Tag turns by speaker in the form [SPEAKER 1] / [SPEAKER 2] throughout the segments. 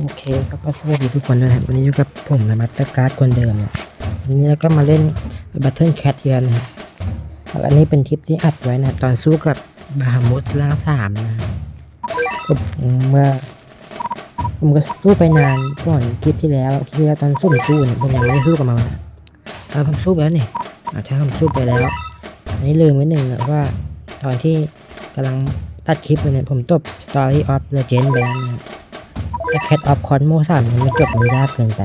[SPEAKER 1] โอเคครับก็สวัสดีทุกคนด้วยนะครับวันนี้อยู่กับผมนะมัตเตอร์การ์ดคนเดิมเนี่ยวันนี้เราก็มาเล่นบัตเทิลแคทเอียนนะครับอันนี้เป็นคลิปที่อัดไว้นะตอนสู้กับบาฮามุสล่างสามนะผมเมื่อผมก็สู้ไปนานก่อนคลิปที่แล้วคลิปที่แล้วตอนสู้สู้เนี่ยผมยังไม่ได้สู้กับมันนะตอนผมสู้ไปแล้วนี่อาใช่ผมสู้ไปแล้ว อันนี้ลืมไว้หนึ่งอะว่าตอนที่กำลังตัดคลิปอยู่เนี่ยผมจบ Story of Legend ไปแล้วนะ แต่ Cat of Cosmo สามมันไม่จบไมันยากเกินไป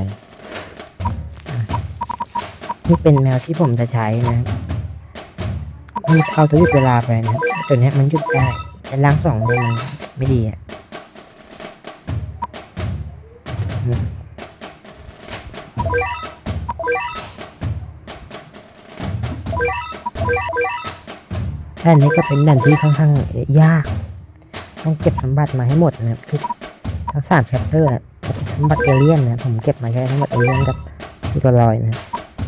[SPEAKER 1] นี่เป็นแมวที่ผมจะใช้นะครับมันเอาตัวหยุดเวลาไปนะตัวนี้มันหยุดได้แต่ล่างสองเนี่ยมันไม่ดีอะแต่นนี้ก็เป็นด่านที่ค่อนข้างยาก ต้องเก็บสมบัติมาให้หมดนะครับ ทั้งสามแชปเตอร์อะสมบัตเอเลี่ยนนะผมเก็บมาแค่ทั้งหมดเอเลียนกับที่ตัวลอยนะ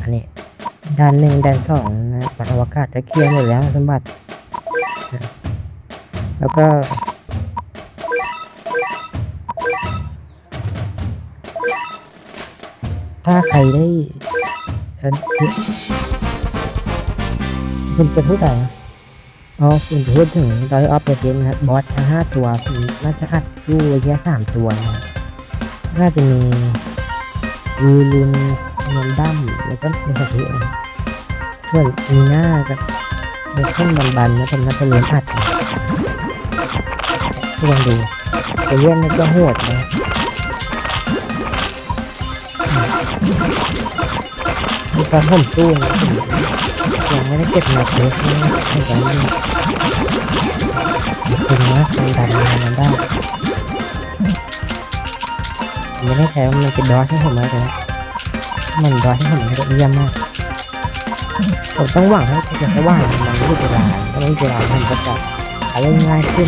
[SPEAKER 1] อันนี้ด้านหนึ่งด้านสองนะบัตรอวกาศจะเคลียร์หมดแล้วสมบัตินะแล้วก็ถ้าใครได้เออคุณจะพูดอะไร นะอ๋อคุณจะพูดถึงดอยออฟเดอะเจนนะครับบอสทั้งห้าตัวผมน่าจะอัดสู้แค่สามตัวนะน่าจะมีลูลุนเงินดัมแล้วก็มิซาชินะส่วนมีหน้ากับเบคอนบันบันๆนะผมน่าจะเลี้ยงอัดทุกคนดูตัวเล่นนี่ก็โหดนะ มีการผมสู้นะยังไม่ได้เก็บมาเทสนะไม่ได้คุณนะคุณดันมันได้ผมไม่แน่ใจว่ามันเป็นดอสให้ผมไหมแต่มันดอสให้ผมเยี่ยมมากผมต้องหวังให้จะสว่างมันไม่หยุดเวลาถ้าไม่หยุดเวลามันก็จะอะไรง่ายขึ้น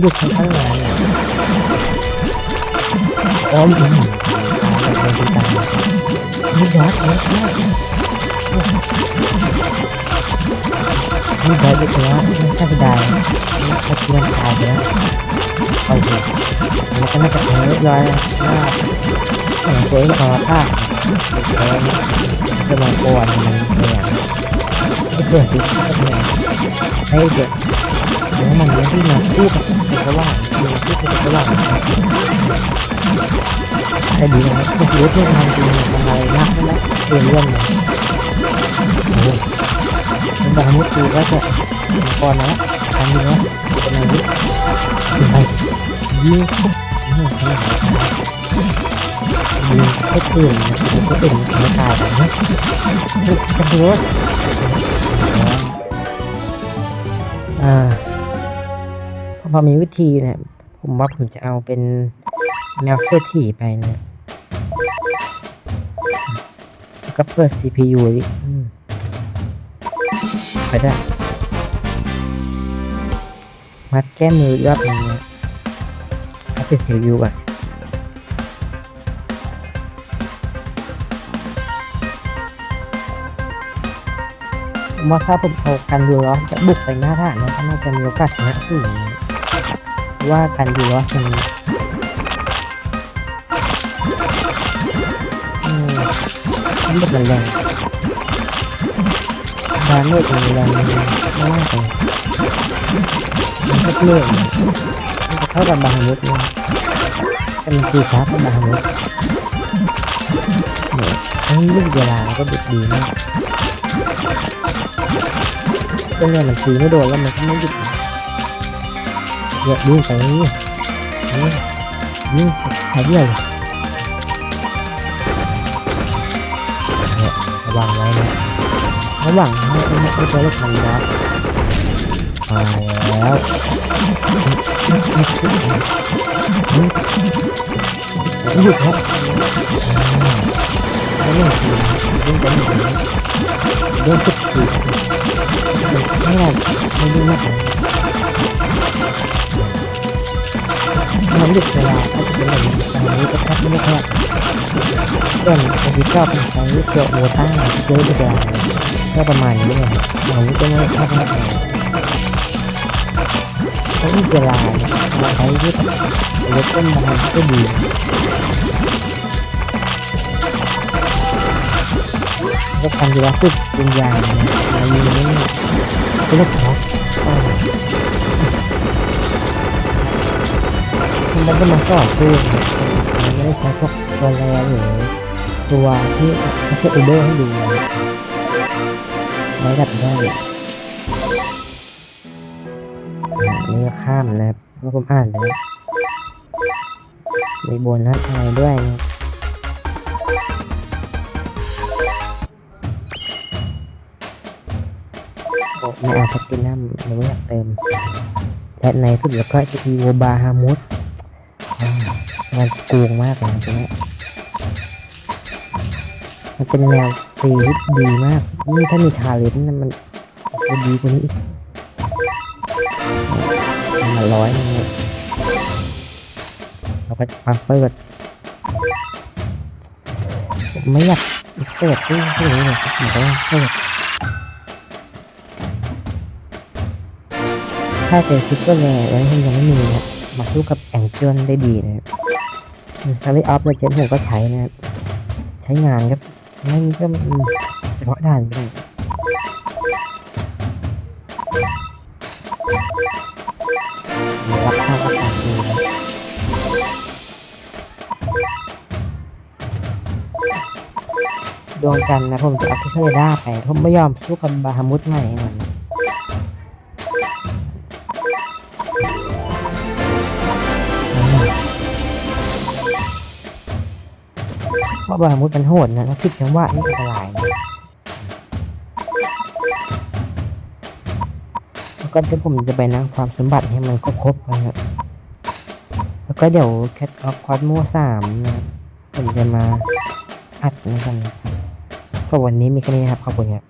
[SPEAKER 1] หยุดค่อนข้างนานเลยโอ้ยอืมตายแบบโดนตีตาย นี่ดอสเยอะมากนี่ดเยอะแล้วไม่ใช่เสียดาก็เพื่อนตายไปแล้วโอเคแล้วก็น่าจะแพ้เรียบร้อยแล้วว่าตัวเองพอพลาดแพ้จะมาโกนมันแพ้ไม่เพื่อนสิก็แพ้ให้เด็ก แล้วมันยังที่มาคู่กับสว่างมีคู่กับสว่างแต่ดีนะครับคือรู้เพื่อนทำจริงทำอะไรมากแล้วเรื่องเรื่องเลยโอ้โหเป็นบางมุดกูก็จะก่อนนะทำดีนะเป็นอะไรนี่ไปยิงยิงยิงให้ตื่นให้ตื่นไม่ตายแบบนี้จะดูอ่า พอมีวิธีเนี่ยผมว่าผมจะเอาเป็นแมวเสื้อถี่ไปนะก็เปิด CPU ไปได้ มัดแก้มือยอดอย่างเงี้เอาเป็นสิวยูก่อนมว่าถ้าผมเอากันยูรอสจะบุกไปหน้าฐานเนี่ยก็น่าจะมีโอกาสชนะสูง ว่ากันยูรอสมันอืมมันแบบมันแรงดาเมจมันแรงมากเลยมันก็เลื่อนมันจะเข้ากับบาฮามุดเนี่ยแต่มันคือช้ากับบาฮามุดเนี่ยทั้งลูกเวลาก็ดุดีมากก็เนี่ยมันตีไม่โดนแล้วมันก็ไม่หยุดนะ เยอะยิ่งไปนี่นี่หายเรื่อยเนี่ยระวังไว้นะระวังให้ไม่ให้ตัวเล็กมันนะมาแล้วหยุดครับแล้วนี่คือยิ่งเป็นยิ่งโดนสุดขีดไม่ได้ไม่ได้มาก เลยมันหยุดเวลาถ้าจะเป็นแบบนี้อันนี้ก็แทบไม่ได้แค่ส่วนคอมพิวเตอร์เป็นใช้เกี่ยวโมต้าเยอะดีกว่าก็ประมาณนี้เลยเราก็ไม่แทบไม่ได้ต้องเวลามาใช้ที่รถต้นไม้ก็ดีก็ทำดีแล้วคือเป็นยางนะมายิงนี่เป็นลูกท็อป มันก็มาสอนพูดนะมันไม่ได้ใช้พวกตัวแรงหรือตัวที่ไม่ใช่อูเบอร์ให้ดูนะไว้ดับได้นี่ข้ามนะครับเพราะผมอ่านไปแล้วมีโบนัสอะไรด้วยนะไม่เอาแพตตินัมหรือว่าอยากเติมและในสุดแล้วก็จะอีโวบาฮามุส มันโกงมากเลยนะตัวเนี้มันเป็นแนวซีที่ดีมาก นี่ถ้ามีทาเลนต์นมันจะดีกว่านี้อีกเอามาร้อยนึงเนี่เราก็จะมาเปิดไม่อยากเปิดตู้ที่นี้เลยครับผมก็ต้องเปิดถ้าเป็นซิปเปอร์แรร์แล้วยังไม่มีนะมาสู้กับแองเจิลได้ดีนะครับ ซาริออฟเลเจนผมก็ใช้นะครับใช้งานครับไม่นก็เฉพาะด่านไปเลยรับค่ารับปากดีนะดวงจันทร์นะผมจะเอาที่เทเลด้าไปผมไม่ยอมสู้กับบาฮามุสใหม่หน่ อยนะเพราะบามุดมันโหดนะแล้วคิดจังหวะนี่อันตรายนะแล้วก็ที่ผมจะไปนั่งความสมบัติให้มันครบๆนะครับแล้วก็เดี๋ยวแคทออฟคอดมัวสามนะผมจะมาอัดนะครับเพราะวันนี้มีแค่นี้ครับขอบคุณครับ